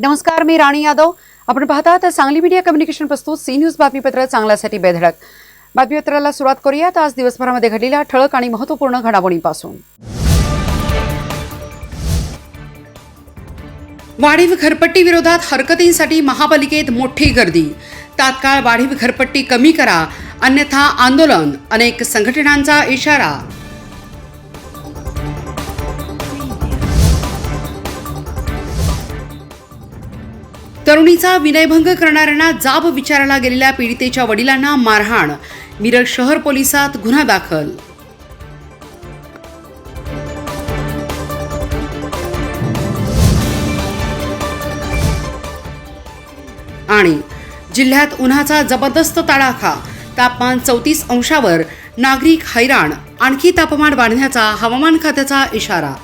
नमस्कार मी राणी यादव. आपण पाहतात सांगली मीडिया कम्युनिकेशन प्रस्तुत सी न्यूज बातमीपत्र चांगल्यासाठी बेधडक. बातमीपत्राला सुरुवात करूयात. आज दिवसभरामध्ये घडलेल्या ठळक आणि महत्त्वपूर्ण घडामोडींपासून. वाढीव घरपट्टी विरोधात हरकतींसाठी महापालिकेत मोठी गर्दी. तात्काळ वाढीव घरपट्टी कमी करा. अन्यथा आंदोलन. अनेक संघटनांचा इशारा. तरुणीचा विनयभंग करणाऱ्यांना जाब विचारायला गेलेल्या पीडितेच्या वडिलांना मारहाण. मिरज शहर पोलिसात गुन्हा दाखल. आणि जिल्ह्यात उन्हाचा जबरदस्त तडाखा. तापमान चौतीस अंशावर नागरिक हैराण. आणखी तापमान वाढण्याचा हवामान खात्याचा इशारा.